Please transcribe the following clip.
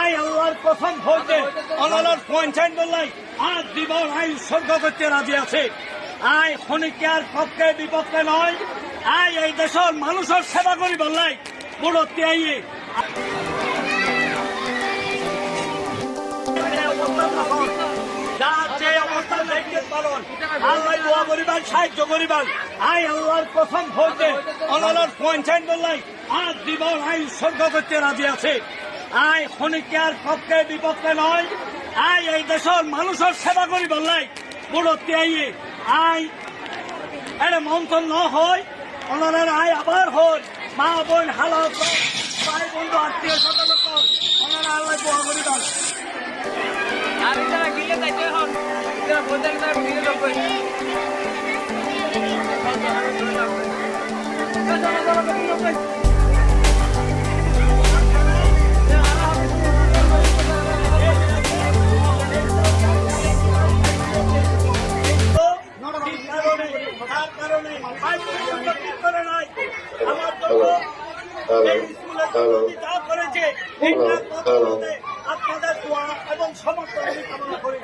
I আল্লাহর প্রথম হইতে অনালার পঞ্চায়েত বললাই আর জীবন আই উৎসর্গ করতে রাজি আছে। আই খনিকার পক্ষে বিপক্ষে নয়, আই এই দেশের মানুষের সেবা করি বললাই বড় ত্যাগে যার যে অবস্থা দেখতে পালন আল্লাহ দোয়া করিবার সাহায্য পঞ্চায়েত বললাই আর জীবন আই উৎসর্গ করতে রাজি আছে। আই খনিকার পক্ষে বিপক্ষে নয়। আই এই দেশের মানুষের সেবা করি বললাই। ত্যাগে আই এটা মন্থন ন হয় ওনার আয় আবার হয়। মা, বোন হালত ভাই বন্ধু, আত্মীয় স্বজন ওনারা আল্লাহ দোয়া করিবার আর যারা গিলে যাইতে বলতে গেলে যাবে। করে নাই আমার জন্য এই স্কুলের জন্য যা করেছে আপনাদের এবং সমর্থন আমি কামনা করি.